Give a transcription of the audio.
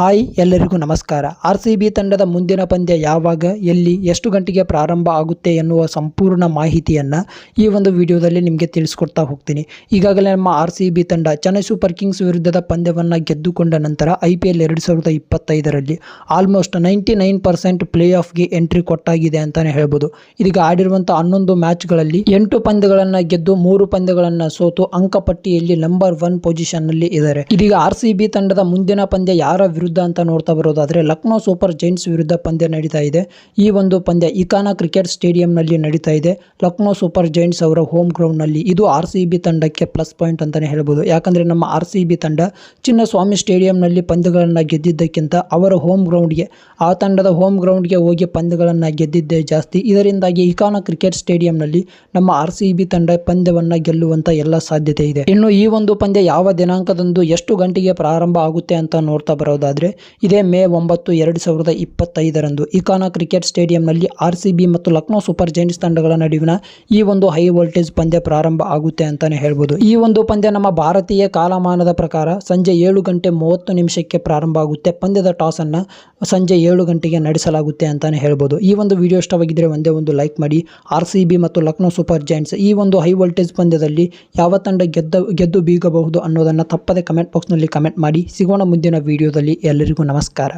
Hi ಎಲ್ಲರಿಗೂ ನಮಸ್ಕಾರ. R C B ತಂಡದ ಮುಂದಿನ ಪಂದ್ಯ ಯಾವಾಗ, ಎಲ್ಲಿ, ಎಷ್ಟು ಗಂಟೆಗೆ ಪ್ರಾರಂಭ ಆಗುತ್ತೆ ಎನ್ನುವ ಸಂಪೂರ್ಣ ಮಾಹಿತಿಯನ್ನು ಈ ಒಂದು ವಿಡಿಯೋದಲ್ಲಿ ನಿಮಗೆ ತಿಳಿಸ್ಕೊಡ್ತಾ ಹೋಗ್ತೀನಿ. ಈಗಾಗಲೇ ನಮ್ಮ ಆರ್ ಸಿ ತಂಡ ಚೆನ್ನೈ ಸೂಪರ್ ಕಿಂಗ್ಸ್ ವಿರುದ್ಧದ ಪಂದ್ಯವನ್ನು ಗೆದ್ದುಕೊಂಡ ನಂತರ ಐ ಪಿ ಎಲ್ ಎರಡು ಸಾವಿರದ ಇಪ್ಪತ್ತೈದರಲ್ಲಿ almost ninety nine percent play ಆಫ್ಗೆ entry ಕೊಟ್ಟಾಗಿದೆ ಅಂತಲೇ ಹೇಳ್ಬೋದು. ಇದೀಗ ಆಡಿರುವಂಥ ಹನ್ನೊಂದು ಮ್ಯಾಚ್ಗಳಲ್ಲಿ ಎಂಟು ಪಂದ್ಯಗಳನ್ನು ಗೆದ್ದು ಮೂರು ಪಂದ್ಯಗಳನ್ನು ಸೋತು ಅಂಕಪಟ್ಟಿಯಲ್ಲಿ ನಂಬರ್ ಒನ್ ಪೊಸಿಷನ್ನಲ್ಲಿ ಇದ್ದಾರೆ. ಇದೀಗ ಆರ್ ಸಿ ತಂಡದ ಮುಂದಿನ ಪಂದ್ಯ ಯಾರ ವಿರುದ್ಧ ಅಂತ ನೋಡ್ತಾ ಬರೋದಾದರೆ ಲಕ್ನೋ ಸೂಪರ್ ಜೈಂಟ್ಸ್ ವಿರುದ್ಧ ಪಂದ್ಯ ನಡೀತಾ ಇದೆ. ಈ ಒಂದು ಪಂದ್ಯ ಇಕಾನಾ ಕ್ರಿಕೆಟ್ ಸ್ಟೇಡಿಯಂನಲ್ಲಿ ನಡೀತಾ ಇದೆ. ಲಕ್ನೋ ಸೂಪರ್ ಜೈಂಟ್ಸ್ ಅವರ ಹೋಮ್ ಗ್ರೌಂಡ್ನಲ್ಲಿ ಇದು ಆರ್ ಸಿ ತಂಡಕ್ಕೆ ಪ್ಲಸ್ ಪಾಯಿಂಟ್ ಅಂತಲೇ ಹೇಳ್ಬೋದು. ಯಾಕಂದರೆ ನಮ್ಮ ಆರ್ ಸಿ ತಂಡ ಚಿನ್ನಸ್ವಾಮಿ ಸ್ಟೇಡಿಯಂನಲ್ಲಿ ಪಂದ್ಯಗಳನ್ನು ಗೆದ್ದಿದ್ದಕ್ಕಿಂತ ಅವರ ಹೋಮ್ ಗ್ರೌಂಡ್ಗೆ, ಆ ತಂಡದ ಹೋಮ್ ಗ್ರೌಂಡ್ಗೆ ಹೋಗಿ ಪಂದ್ಯಗಳನ್ನು ಗೆದ್ದಿದ್ದೇ ಜಾಸ್ತಿ. ಇದರಿಂದಾಗಿ ಇಕಾನಾ ಕ್ರಿಕೆಟ್ ಸ್ಟೇಡಿಯಂನಲ್ಲಿ ನಮ್ಮ ಆರ್ ಸಿ ತಂಡ ಪಂದ್ಯವನ್ನು ಗೆಲ್ಲುವಂಥ ಎಲ್ಲ ಸಾಧ್ಯತೆ ಇದೆ. ಇನ್ನು ಈ ಒಂದು ಪಂದ್ಯ ಯಾವ ದಿನಾಂಕದಂದು ಎಷ್ಟು ಗಂಟೆಗೆ ಪ್ರಾರಂಭ ಆಗುತ್ತೆ ಅಂತ ನೋಡ್ತಾ ಬರೋದಾದರೆ ಇದೇ ಮೇ ಒಂಬತ್ತು, ಎರಡು ಸಾವಿರದ ಇಪ್ಪತ್ತೈದರಂದು ಇಕಾನಾ ಕ್ರಿಕೆಟ್ ಸ್ಟೇಡಿಯಂನಲ್ಲಿ ಆರ್ ಸಿ ಬಿ ಮತ್ತು ಲಕ್ನೋ ಸೂಪರ್ ಜೈಂಟ್ಸ್ ತಂಡಗಳ ನಡುವಿನ ಈ ಒಂದು ಹೈ ವೋಲ್ಟೇಜ್ ಪಂದ್ಯ ಪ್ರಾರಂಭ ಆಗುತ್ತೆ ಅಂತಾನೆ ಹೇಳ್ಬೋದು. ಈ ಒಂದು ಪಂದ್ಯ ನಮ್ಮ ಭಾರತೀಯ ಕಾಲಮಾನದ ಪ್ರಕಾರ ಸಂಜೆ ಏಳು ಗಂಟೆ ಮೂವತ್ತು ನಿಮಿಷಕ್ಕೆ ಪ್ರಾರಂಭ ಆಗುತ್ತೆ. ಪಂದ್ಯದ ಟಾಸ್ ಅನ್ನ ಸಂಜೆ ಏಳು ಗಂಟೆಗೆ ನಡೆಸಲಾಗುತ್ತೆ ಅಂತಾನೆ ಹೇಳ್ಬೋದು. ಈ ಒಂದು ವಿಡಿಯೋ ಇಷ್ಟವಾಗಿದ್ದರೆ ಒಂದೇ ಒಂದು ಲೈಕ್ ಮಾಡಿ. ಆರ್ ಸಿ ಮತ್ತು ಲಕ್ನೋ ಸೂಪರ್ ಜೈಂಟ್ಸ್ ಈ ಒಂದು ಹೈ ವೋಲ್ಟೇಜ್ ಪಂದ್ಯದಲ್ಲಿ ಯಾವ ತಂಡ ಗೆದ್ದ, ಗೆದ್ದು ಬೀಗಬಹುದು ಅನ್ನೋದನ್ನು ತಪ್ಪದೆ ಕಮೆಂಟ್ ಬಾಕ್ಸ್ನಲ್ಲಿ ಕಮೆಂಟ್ ಮಾಡಿ. ಸಿಗೋಣ ಮುಂದಿನ ವಿಡಿಯೋದಲ್ಲಿ. ಎಲ್ಲರಿಗೂ ನಮಸ್ಕಾರ.